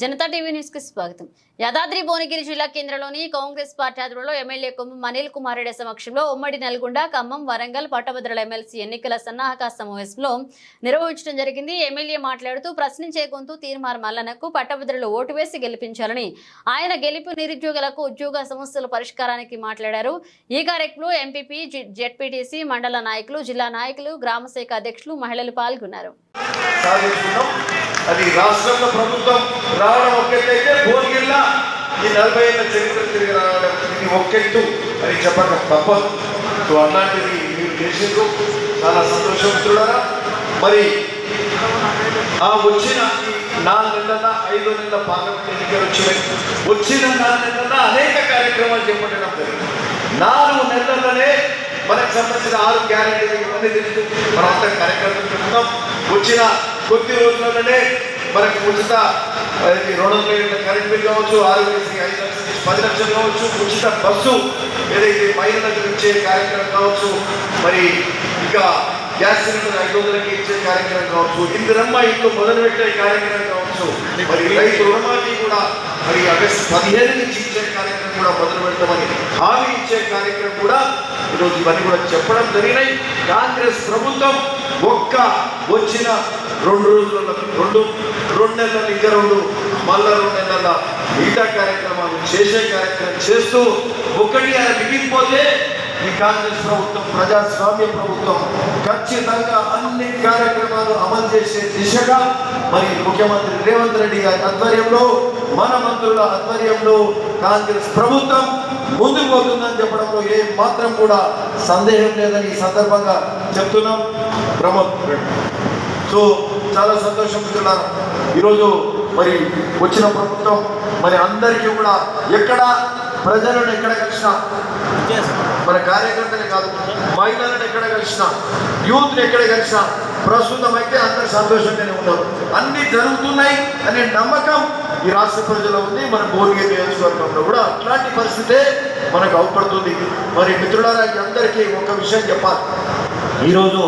Janata TV న్యూస్కి స్వాగతం. యాదాద్రి భువనగిరి జిల్లా కేంద్రంలోని కాంగ్రెస్ పార్టీ ఆధ్వర్యంలో ఎమ్మెల్యే కొమ్ము అనిల్ కుమార్ రెడ్డి సమక్షంలో ఉమ్మడి నల్గొండ ఖమ్మం వరంగల్ పట్టభద్రుల ఎమ్మెల్సీ ఎన్నికల సన్నాహక సమావేశంలో నిర్వహించడం జరిగింది. ఎమ్మెల్యే మాట్లాడుతూ ప్రశ్నించే గొంతు తీర్మార్ మల్లనకు పట్టభద్రులు ఓటు వేసి గెలిపించాలని ఆయన గెలుపు నిరుద్యోగులకు ఉద్యోగ సమస్యల పరిష్కారానికి మాట్లాడారు. ఈ కార్యక్రమంలో ఎంపీపీ జెడ్పీటీసీ మండల నాయకులు జిల్లా నాయకులు గ్రామ శాఖ అధ్యక్షులు మహిళలు పాల్గొన్నారు. అది రాష్ట్రంలో ప్రభుత్వం రావడం ఒక్కటైతే భువనగిరిలా ఈ నలభై ఏళ్ళ చరిత్ర తిరిగి రావడం ఇది ఒక్కెత్తు అని చెప్పక తప్పదు సో అట్లాంటిది మీరు చేసిండ్రు. చాలా సంతోషవంతుడారా మరి ఆ వచ్చిన నాలుగు నెలల ఐదు నెలల పార్లమెంట్ ఎన్నికలు వచ్చినాయి. వచ్చిన నాలుగు నెలల అనేక కార్యక్రమాలు చేపట్టడం జరిగింది. నాలుగు నెలలనే మనకు సంబంధించిన ఆరు గ్యారెంటీలు అన్ని తెలుసు. మనం అంతా కార్యక్రమం చెప్తాం. వచ్చిన కొద్ది రోజులలోనే మనకి ఉచిత రెండు వందల ఏళ్ళ కరెంట్ బిల్ కావచ్చు ఆరోగ్యశ్రీ ఐదు లక్షలు పది లక్షలు కావచ్చు ఉచిత బస్సు ఏదైతే మహిళలకు ఇచ్చే కార్యక్రమం కావచ్చు మరి ఇంకా గ్యాస్ సిలిండర్ ఐదు వందలకి ఇచ్చే కార్యక్రమం కావచ్చు ఇందిరమ్మ ఇంట్లో మొదలుపెట్టే కార్యక్రమం కావచ్చు మరి రైతు రుణమాఫీ కూడా మరి ఆగస్టు పదిహేను నుంచి ఇచ్చే కార్యక్రమం కూడా మొదలు పెడతామని హామీ ఇచ్చే కార్యక్రమం కూడా ఈరోజు ఇవన్నీ కూడా చెప్పడం జరిగినాయి. కాంగ్రెస్ ప్రభుత్వం ఒక్క వచ్చిన రెండు రోజుల రెండు రెండు నెలల ఇంకా రెండు మళ్ళా రెండు నెలల మిగతా కార్యక్రమాలు చేసే కార్యక్రమం చేస్తూ ఒకటి ఆయన మిగిలిపోతే ఈ కాంగ్రెస్ ప్రభుత్వం ప్రజాస్వామ్య ప్రభుత్వం ఖచ్చితంగా అన్ని కార్యక్రమాలు అమలు చేసే దిశగా మరి ముఖ్యమంత్రి రేవంత్ రెడ్డి గారి ఆధ్వర్యంలో మన మంత్రుల ఆధ్వర్యంలో కాంగ్రెస్ ప్రభుత్వం ముందుకు పోతుందని చెప్పడంలో ఏ మాత్రం కూడా సందేహం లేదని ఈ సందర్భంగా చెప్తున్నాం. క్రమం సో చాలా సంతోషం మిత్రులారా. ఈరోజు మరి వచ్చిన ప్రభుత్వం మరి అందరికీ కూడా ఎక్కడ ప్రజలను ఎక్కడ కలిసినా మన కార్యకర్తలే కాదు మహిళలను ఎక్కడ కలిసినా యూత్ని ఎక్కడ కలిసినా ప్రస్తుతం అయితే అందరు సంతోషంగానే ఉన్నారు. అన్ని జరుగుతున్నాయి అనే నమ్మకం ఈ రాష్ట్ర ప్రజల్లో ఉంది. మన భువనగిరి నియోజకవర్గంలో కూడా అట్లాంటి పరిస్థితే మనకు అవపడుతుంది. మరి మిత్రులారా అందరికీ ఒక విషయం చెప్పాలి. ఈరోజు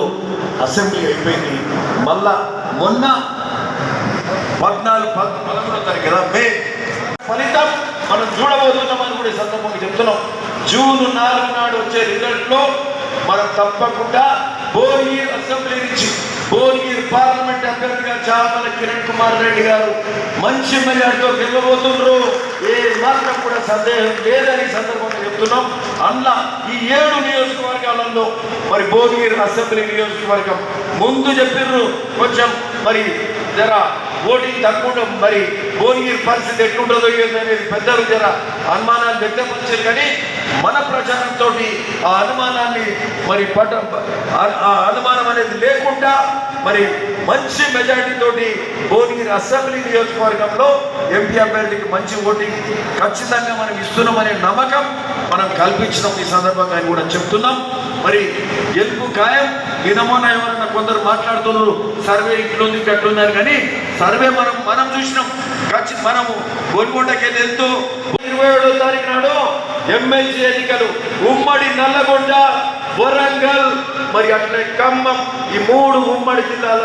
అసెంబ్లీ అయిపోయింది. మళ్ళా మొన్న పద్నాలుగు పద్- పదమూడో తారీఖు కదా మే ఫలితం మనం చూడబోతున్నామని కూడా ఈ సందర్భంగా చెప్తున్నాం. జూన్ నాలుగు నాడు వచ్చే రిజల్ట్లో మనం తప్పకుండా బోర్గీర్ అసెంబ్లీ నుంచి బోర్గీర్ పార్లమెంట్ అభ్యర్థిగా చామల కిరణ్ కుమార్ రెడ్డి గారు మంచి మెజార్టీతో గెలవబోతున్నారు సందేహం లేదని సందర్భంగా చెప్తున్నాం. అన్న ఈ ఏడు నియోజకవర్గాలలో మరి భువనగిరి అసెంబ్లీ నియోజకవర్గం ముందు చెప్పిర్రు. కొంచెం మరి జర ఓటింగ్ తక్కువ మరి భువనగిరి పరిస్థితి ఎట్లుంటుందో అనేది పెద్దలు జర అనుమానాలు వ్యక్తపరిచారు. కానీ మన ప్రచారంతో ఆ అనుమానాన్ని మరి పట్ట ఆ అనుమానం అనేది లేకుండా మరి మంచి మెజారిటీ తోటి భువనగిరి అసెంబ్లీ నియోజకవర్గంలో ఎంపీ అభ్యర్థికి మంచి ఓటింగ్ ఖచ్చితంగా మనం ఇస్తున్నామనే నమ్మకం మనం కల్పించడం ఈ సందర్భంగా కూడా చెప్తున్నాం. మరి గెలుపు ఖాయం నినమోన ఎవరన్నా కొందరు మాట్లాడుతున్నారు. సర్వే ఇట్లుంది కట్టున్నారు కానీ సర్వే మనం మనం చూసినాం. ఖచ్చి మనము గోల్కొండకి వెళ్తూ ఇరవై ఏడో తారీఖు నాడు ఎమ్మెల్సీ ఎన్నికలు. ఉమ్మడి నల్లగొండ వరంగల్ మరి అట్లే ఖమ్మం ఈ మూడు ఉమ్మడి జిల్లాల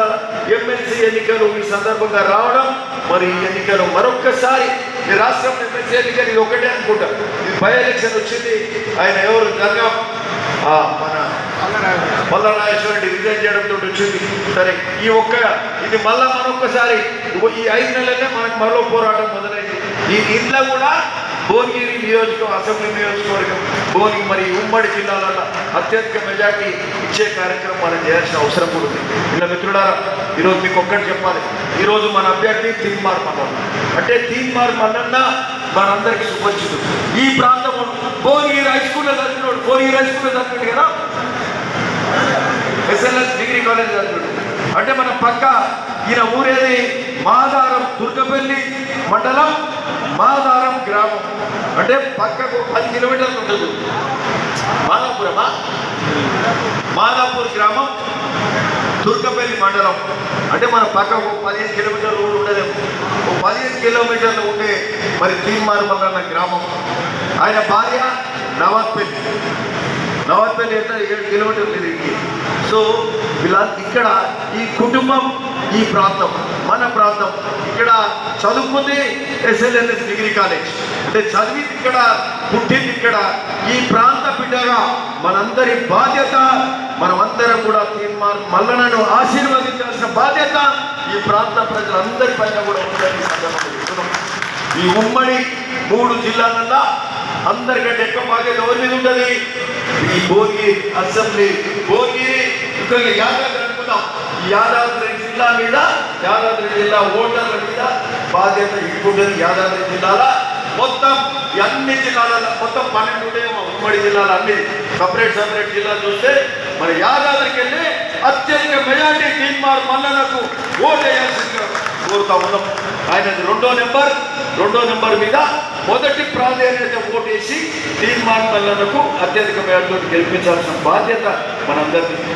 ఎమ్మెల్సీ ఎన్నికలు ఈ సందర్భంగా రావడం మరి ఎన్నికలు మరొక్కసారి ఈ రాష్ట్రం ఎమ్మెల్సీ ఎన్నికలు ఇది ఒకటే అనుకుంటా. ఇది బై ఎలక్షన్ వచ్చింది ఆయన ఎవరు? జరగా ఆ, మన మల్లనాగేశ్వర రెడ్డి రిజైన్ చేయడంతో వచ్చింది. సరే ఈ ఒక్క ఇది మళ్ళా మరొకసారి ఈ ఐదు నెలలనే మనకు మరో పోరాటం మొదలైంది. ఈ ఇంట్లో కూడా భువనగిరి నియోజకం అసెంబ్లీ నియోజకవర్గం భువని మరి ఉమ్మడి జిల్లాలలో అత్యధిక మెజార్టీ ఇచ్చే కార్యక్రమం మనం చేయాల్సిన అవసరం కూడా ఉంది. ఇలా మిత్రుడారా ఈరోజు మీకు ఒక్కటి చెప్పాలి. ఈరోజు మన అభ్యర్థి తీన్మార్ మల్లన్న అంటే తీన్మార్ మల్లన్న మనందరికీ సుపరిచితుడు. ఈ ప్రాంతం భువనగిరి హై స్కూల్లో చదివినోడు భువనగిరి హై స్కూల్లో చదివాడు కదా? ఎస్ఎల్ఎస్ డిగ్రీ కాలేజ్ చదివాడు అంటే మన పక్క ఈయన ఊరేది మాదారం దుర్గపల్లి మండలం మాదారం గ్రామం. అంటే పక్కకు పది కిలోమీటర్లు ఉంటుంది. మాదాపురమా? మాదాపూర్ గ్రామం దుర్గపల్లి మండలం. అంటే మన పక్కకు పదిహేను కిలోమీటర్లు కూడా ఉండదేమో. ఓ పదిహేను కిలోమీటర్లు ఉండే మరి తీన్మారు గ్రామం. ఆయన భార్య నవాజ్పల్లి నవాజ్పల్లి ఎంత ఏడు కిలోమీటర్లు ఇది సో వీళ్ళ ఇక్కడ ఈ కుటుంబం ఈ ప్రాంతం మన ప్రాంతం ఇక్కడ చదువుకుంది ఎస్ఎల్ఎన్ఎస్ డిగ్రీ కాలేజ్. అంటే చదివింది ఇక్కడ పుట్టింది ఇక్కడ. ఈ ప్రాంత బిడ్డగా మనందరి బాధ్యత మనమందరం కూడా తీర్మానం మల్లనను ఆశీర్వదించాల్సిన బాధ్యత ఈ ప్రాంత ప్రజలందరి పైన కూడా ఉందని ఈ ఉమ్మడి మూడు జిల్లాలన్నా అందరికంటే ఎక్కువ బాధ్యత ఎవరి మీద ఉంటుంది ఈ భోగి అసెంబ్లీ భోగి ఇక్కడ యాదాద్రి అనుకుందాం. యాదాద్రి జిల్లా మీద యాదాద్రి జిల్లా ఓటర్ల మీద బాధ్యత ఎక్కువ యాదాద్రి జిల్లాల. మొత్తం అన్ని జిల్లాలలో మొత్తం పన్నెండు ఉమ్మడి జిల్లాలు అన్ని సపరేట్ సపరేట్ జిల్లాలు చూస్తే మన యాదాద్రికి వెళ్ళి అత్యధిక మెజార్టీ తీన్మార్ మల్లనకు ఓటు వేయాల్సిందిగా కోరుతా ఉన్నాం. ఆయన రెండో నెంబర్ రెండో నెంబర్ మీద మొదటి ప్రాధాన్యత ఓటేసి తీర్మాన్ మల్లనకు అత్యధిక మెజార్టీతో గెలిపించాల్సిన బాధ్యత మనందరికీ